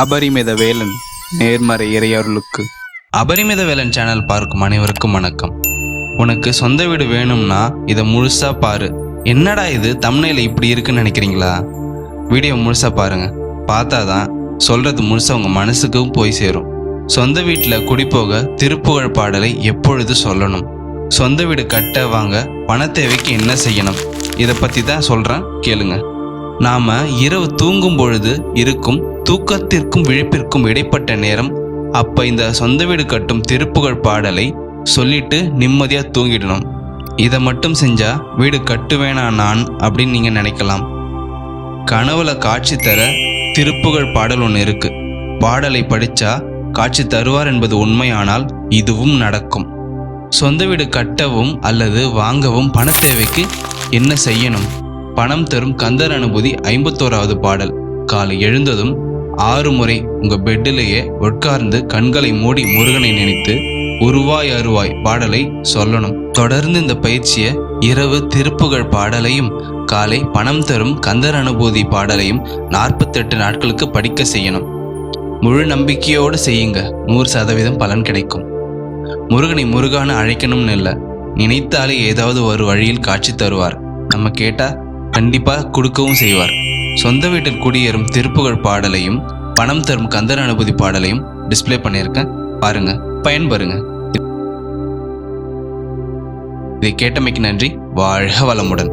அபரிமித வேலன் நேர்மறை இறையருளுக்கு. அபரிமித வேலன் சேனல் பார்க்கும் அனைவருக்கும் வணக்கம். உனக்கு சொந்த வீடு வேணும்னா இதை முழுசா பாரு. என்னடா இது? தமிழில் இப்படி இருக்குன்னு நினைக்கிறீங்களா? வீடியோ முழுசா பாருங்க. பார்த்தாதான் சொல்றது முழுசா உங்க மனசுக்கும் போய் சேரும். சொந்த வீட்டில் குடிப்போக திருப்புகழ் பாடலை எப்பொழுது சொல்லணும்? சொந்த வீடு கட்ட வாங்க பண தேவைக்கு என்ன செய்யணும்? இதை பற்றி தான் சொல்கிறேன் கேளுங்கள் நாம இரவு தூங்கும் பொழுது இருக்கும் தூக்கத்திற்கும் விழிப்பிற்கும் இடைப்பட்ட நேரம் அப்ப இந்த சொந்த வீடு கட்டும் திருப்புகழ் பாடலை சொல்லிட்டு நிம்மதியா தூங்கிடணும். இதை மட்டும் செஞ்சா வீடு கட்டுவேனா நான் அப்படின்னு நீங்க நினைக்கலாம். கனவுல காட்சி தர திருப்புகழ் பாடல் ஒன்று இருக்கு. பாடலை படிச்சா காட்சி தருவார் என்பது உண்மையானால் இதுவும் நடக்கும். சொந்த வீடு கட்டவும் அல்லது வாங்கவும் பண தேவைக்கு என்ன செய்யணும்? பணம் தரும் கந்தர் அனுபூதி ஐம்பத்தோராவது பாடல். காலை எழுந்ததும் ஆறு முறை உங்க பெட்டிலேயே உட்கார்ந்து கண்களை மூடி முருகனை நினைத்து உருவாய் அருவாய் பாடலை சொல்லணும். தொடர்ந்து இந்த பயிற்சியை இரவு திருப்புகழ் பாடலையும் காலை பணம் தரும் கந்தர் அனுபூதி பாடலையும் நாற்பத்தெட்டு நாட்களுக்கு படிக்க செய்யணும். முழு நம்பிக்கையோடு செய்யுங்க. நூறு சதவீதம் பலன் கிடைக்கும். முருகனை முருகான அழைக்கணும்னு இல்லை நினைத்தாலே ஏதாவது ஒரு வழியில் காட்சி தருவார். நம்ம கேட்டால் கண்டிப்பா கொடுக்கவும் செய்வார். சொந்த வீட்டில் குடியேறும் திருப்புகழ் பாடலையும் பணம் தரும் கந்தர் அனுபூதி பாடலையும் டிஸ்ப்ளே பண்ணியிருக்கேன் பாருங்க பயன்பெறுங்க. இதை கேட்டமைக்கு நன்றி. வாழ்க வளமுடன்.